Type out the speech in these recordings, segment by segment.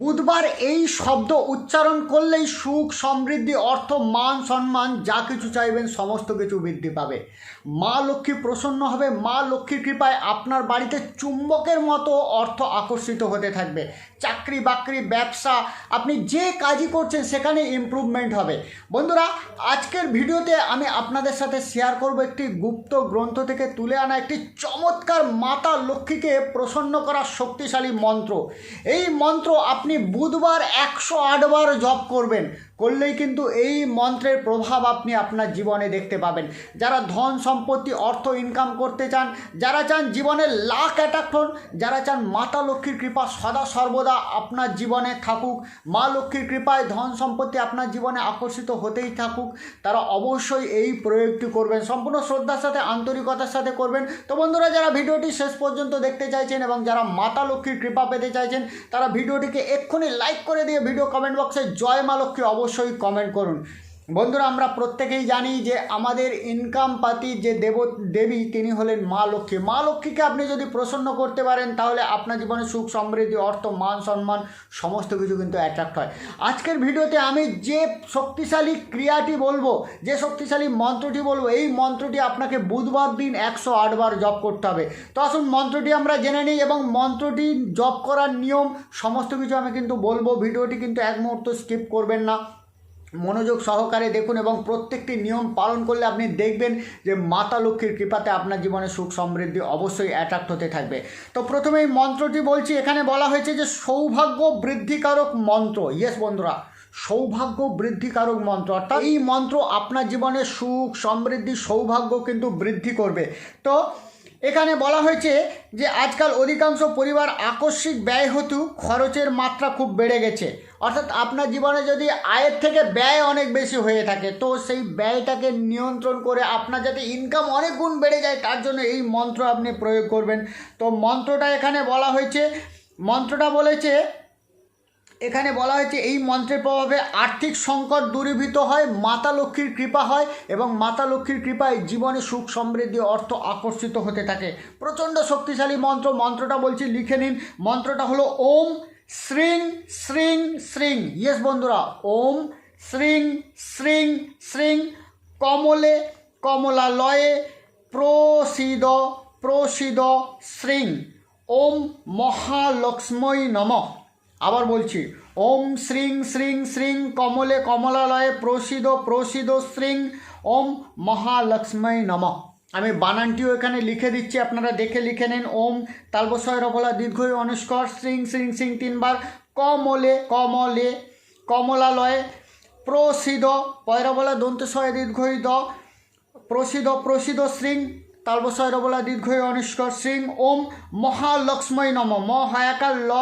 বুধবার এই শব্দ উচ্চারণ করলেই সুখ, সমৃদ্ধি, অর্থ, মান, সম্মান, যা কিছু চাইবেন সমস্ত কিছু বৃদ্ধি পাবে। মা লক্ষ্মী প্রসন্ন হবে। মা লক্ষ্মীর কৃপায় আপনার বাড়িতে চুম্বকের মতো অর্থ আকর্ষিত হতে থাকবে। চাকরি বাকরি, ব্যবসা, আপনি যে কাজই করছেন সেখানে ইমপ্রুভমেন্ট হবে। বন্ধুরা, আজকের ভিডিওতে আমি আপনাদের সাথে শেয়ার করব একটি গুপ্ত গ্রন্থ থেকে তুলে আনা একটি চমৎকার মাতা লক্ষ্মীকে প্রসন্ন করা শক্তিশালী মন্ত্র। এই মন্ত্র আপনি বুধবার একশো আটবার জপ করবেন। করলেই কিন্তু এই মন্ত্রের প্রভাব আপনি আপনার জীবনে দেখতে পাবেন। যারা ধন সম্পত্তি, অর্থ ইনকাম করতে চান, যারা চান জীবনে লাখ অ্যাটাক হন যারা চান মাতা লক্ষ্মীর কৃপা সদা সর্বদা আপনার জীবনে থাকুক, মা লক্ষ্মীর কৃপায় ধন সম্পত্তি আপনার জীবনে আকর্ষিত হতেই থাকুক, তারা অবশ্যই এই প্রয়োগটি করবেন। সম্পূর্ণ শ্রদ্ধার সাথে, আন্তরিকতার সাথে করবেন। তো বন্ধুরা, যারা ভিডিওটি শেষ পর্যন্ত দেখতে চাইছেন এবং যারা মাতা লক্ষ্মীর কৃপা পেতে চাইছেন, তারা ভিডিওটিকে এক্ষুনি লাইক করে দিয়ে ভিডিও কমেন্ট বক্সে জয় মা লক্ষ্মী অবশ্যই কমেন্ট করুন। বন্ধুরা, আমরা প্রত্যেকেই জানি যে আমাদের ইনকাম পাতি যে দেব, দেবী, তিনি হলেন মা লক্ষ্মী। মা লক্ষ্মীকে আপনি যদি প্রসন্ন করতে পারেন, তাহলে আপনার জীবনে সুখ, সমৃদ্ধি, অর্থ, মান, সম্মান, সমস্ত কিছু কিন্তু অ্যাট্রাক্ট হয়। আজকের ভিডিওতে আমি যে শক্তিশালী ক্রিয়াটি বলব, যে শক্তিশালী মন্ত্রটি বলব, এই মন্ত্রটি আপনাকে বুধবার দিন একশো আটবার জপ করতে হবে। তো আসুন মন্ত্রটি আমরা জেনে নিই এবং মন্ত্রটি জপ করার নিয়ম, সমস্ত কিছু আমি কিন্তু বলব। ভিডিওটি কিন্তু এক মুহূর্ত স্কিপ করবেন না। মনোযোগ সহকারে দেখুন এবং প্রত্যেকটি নিয়ম পালন করলে আপনি দেখবেন যে মাতা লক্ষ্মীর কৃপাতে আপনার জীবনে সুখ সমৃদ্ধি অবশ্যই অ্যাট্রাক্ট হতে থাকবে। তো প্রথমেই মন্ত্রটি বলছি, এখানে বলা হয়েছে যে সৌভাগ্য বৃদ্ধিকারক মন্ত্র। ইয়েস বন্ধুরা, সৌভাগ্য বৃদ্ধিকারক মন্ত্র। অর্থাৎ এই মন্ত্র আপনার জীবনে সুখ, সমৃদ্ধি, সৌভাগ্য কিন্তু বৃদ্ধি করবে। তো এখানে বলা হয়েছে যে আজকাল অধিকাংশ পরিবার আকস্মিক ব্যয় হেতু খরচের মাত্রা খুব বেড়ে গেছে। অর্থাৎ আপনার জীবনে যদি আয়ের থেকে ব্যয় অনেক বেশি হয়ে থাকে, তো সেই ব্যয়টাকে নিয়ন্ত্রণ করে আপনার যাতে ইনকাম অনেক গুণ বেড়ে যায়, তার জন্য এই মন্ত্র আপনি প্রয়োগ করবেন। তো মন্ত্রটা এখানে বলা হয়েছে, মন্ত্রটা বলেছে এখানে বলা হয়েছে, এই মন্ত্রের প্রভাবে আর্থিক সংকট দূরীভূত হয়, মাতা লক্ষ্মীর কৃপা হয় এবং মাতা লক্ষ্মীর কৃপায় জীবনে সুখ, সমৃদ্ধি, অর্থ আকর্ষিত হতে থাকে। প্রচণ্ড শক্তিশালী মন্ত্র, মন্ত্রটা বলছি, লিখে নিন। মন্ত্রটা হলো, ওম শ্রিং শ্রিং শ্রিং। ইয়েস বন্ধুরা, ওম শ্রিং শ্রিং শ্রিং। কমলে কমলালয়ে প্রসিদ প্রসিদ শ্রিং। ওম মহালক্ষ্মী নমঃ। আবার বলছি, ওম শ্রিং শ্রিং শ্রিং কমলে কমলালয়ে প্রসিদ প্রসিদ শ্রিং, ওম মহালক্ষ্মী নম। আমি বানানটিও এখানে লিখে দিচ্ছি, আপনারা দেখে লিখে নিন, ওম তালবসয় রবলা দীর্ঘই অনুষ্কর, শ্রিং শ্রিং শ্রিং তিনবার, কমলে কমলে কমলালয়ে প্রসিদ, পয়রবলা দন্তস্বয় দীর্ঘই দ, প্রসিদ প্রসিদ শ্রিং তালবসয় রবলা দীর্ঘই অনুষ্কর শ্রিং ওম মহালক্ষ্মী নম। ম হায়াকার, ল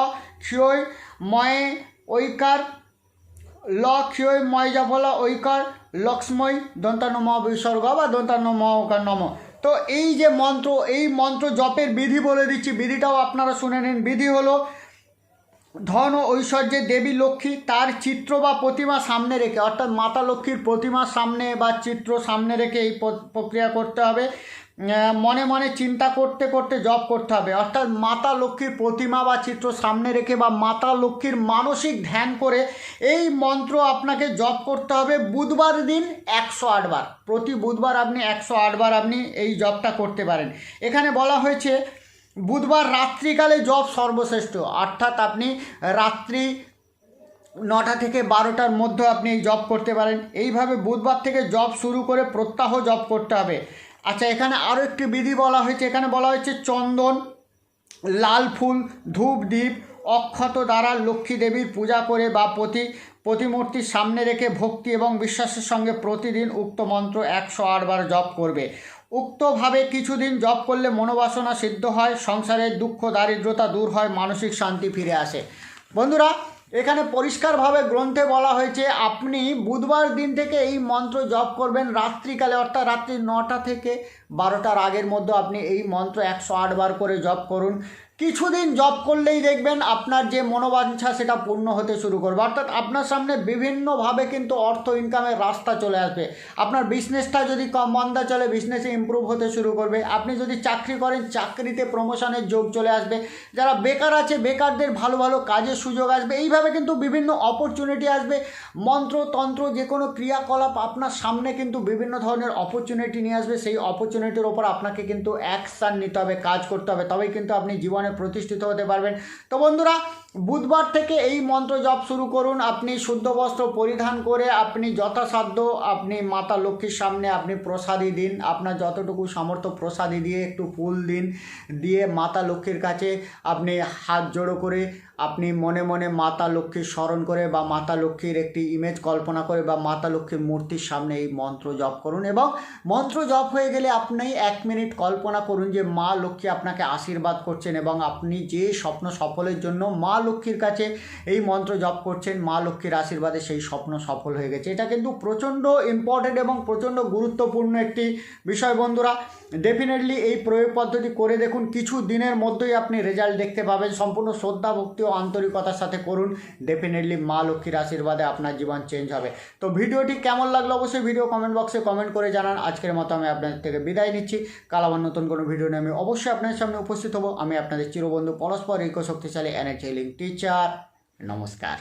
ক্ষয় ময়ে ঐকার, ল ক্ষয় ময় জাফলা ঐকার লক্ষ্ময় দন্তান্ন ম বিসর্গ বা দন্তান্ন ম ওকার নম। তো এই যে মন্ত্র, এই মন্ত্র জপের বিধি বলে দিচ্ছি। বিধিটাও আপনারা শুনে নিন। বিধি হলো ধন ও ঐশ্বর্যের দেবী লক্ষ্মী তার চিত্র বা প্রতিমা সামনে রেখে, অর্থাৎ মাতা লক্ষ্মীর প্রতিমা সামনে বা চিত্র সামনে রেখে এই প্রক্রিয়া করতে হবে। মনে মনে চিন্তা করতে করতে জপ করতে হবে। অর্থাৎ মাতা লক্ষ্মীর প্রতিমা বা চিত্র সামনে রেখে বা মাতা লক্ষ্মীর মানসিক ধ্যান করে এই মন্ত্র আপনাকে জপ করতে হবে বুধবার দিন একশো আটবার প্রতি বুধবার আপনি একশো আটবার আপনি এই জপটা করতে পারেন। এখানে বলা হয়েছে, বুধবার রাত্রিকালে জব সর্বশ্রেষ্ঠ। অর্থাৎ আপনি রাত্রি নটা থেকে বারোটার মধ্যে আপনি এই জব করতে পারেন। এইভাবে বুধবার থেকে জব শুরু করে প্রত্যাহ জব করতে হবে। আচ্ছা এখানে আরও একটি বিধি বলা হয়েছে। এখানে বলা হয়েছে, চন্দন, লাল ফুল, ধূপ, দ্বীপ, অক্ষত দ্বারা লক্ষ্মী দেবীর পূজা করে বা প্রতি প্রতিমূর্তির সামনে রেখে ভক্তি এবং বিশ্বাসের সঙ্গে প্রতিদিন উক্ত মন্ত্র একশো আটবার জপ করবে। উক্তভাবে কিছুদিন জপ করলে মনোবাসনা সিদ্ধ হয় সংসারের দুঃখ, দারিদ্রতা দূর হয়, মানসিক শান্তি ফিরে আসে। বন্ধুরা এখানে পরিষ্কারভাবে গ্রন্থে বলা হয়েছে, আপনি বুধবার দিন থেকে এই মন্ত্র জপ করবেন। রাত্রিকালে, অর্থাৎ রাত্রি নটা থেকে বারোটার আগের মধ্যে আপনি এই মন্ত্র একশো আটবার করে জপ করুন। কিছুদিন জব করলেই দেখবেন আপনার যে মনোবাঞ্ছা সেটা পূর্ণ হতে শুরু করবে। অর্থাৎ আপনার সামনে বিভিন্নভাবে কিন্তু অর্থ ইনকামের রাস্তা চলে আসবে। আপনার বিজনেসটা যদি কম মন্দা চলে বিজনেসে ইমপ্রুভ হতে শুরু করবে। আপনি যদি চাকরি করেন, চাকরিতে প্রমোশনের যোগ চলে আসবে। যারা বেকার আছে, বেকারদের ভালো ভালো কাজের সুযোগ আসবে। এইভাবে কিন্তু বিভিন্ন অপরচুনিটি আসবে। মন্ত্রতন্ত্র যে কোনো ক্রিয়াকলাপ আপনার সামনে কিন্তু বিভিন্ন ধরনের অপরচুনিটি নিয়ে আসবে। সেই অপরচুনিটির ওপর আপনাকে কিন্তু অ্যাকশান নিতে হবে, কাজ করতে হবে। তবেই কিন্তু আপনি জীবনে প্রতিষ্ঠিত হতে পারবেন। তো বন্ধুরা বুধবার থেকে এই মন্ত্র জপ শুরু করুন। আপনি শুদ্ধ বস্ত্র পরিধান করে আপনি যথাসাধ্য আপনি মাতা লক্ষ্মীর সামনে আপনি প্রসাদী দিন। আপনার যতটুকু সামর্থ্য প্রসাদী দিয়ে একটু ফুল দিন। দিয়ে মাতা লক্ষ্মীর কাছে আপনি হাত জোড়ো করে আপনি মনে মনে মাতা লক্ষ্মীর স্মরণ করে বা মাতা লক্ষ্মীর একটি ইমেজ কল্পনা করে বা মাতা লক্ষ্মীর মূর্তির সামনে এই মন্ত্র জপ করুন এবং মন্ত্র জপ হয়ে গেলে আপনি এক মিনিট কল্পনা করুন যে মা লক্ষ্মী আপনাকে আশীর্বাদ করছেন এবং আপনি যে স্বপ্ন সফলের জন্য মা লক্ষ্মীর কাছে এই মন্ত্র জপ করছেন। মা লক্ষ্মীর আশীর্বাদে সেই স্বপ্ন সফল হয়ে গেছে। এটা কিন্তু প্রচণ্ড ইম্পর্টেন্ট এবং প্রচণ্ড গুরুত্বপূর্ণ একটি বিষয় বন্ধুরা। ডেফিনেটলি এই প্রয়োগ পদ্ধতি করে দেখুন, কিছু দিনের মধ্যেই আপনি রেজাল্ট দেখতে পাবেন। সম্পূর্ণ শ্রদ্ধা, ভক্তি ও আন্তরিকতার সাথে করুন। ডেফিনেটলি মা লক্ষ্মীর আশীর্বাদে আপনার জীবন চেঞ্জ হবে। তো ভিডিওটি কেমন লাগল অবশ্যই ভিডিও কমেন্ট বক্সে কমেন্ট করে জানান। আজকের মতো আমি আপনাদের থেকে বিদায় নিচ্ছি। কাল আবার নতুন কোনো ভিডিও নিয়ে আমি অবশ্যই আপনাদের সামনে উপস্থিত হব। আমি আপনাদের চিরবন্ধু পরস্পর ঐক্য শক্তিশালী এনার্জি হিলিং টিচার নমস্কার।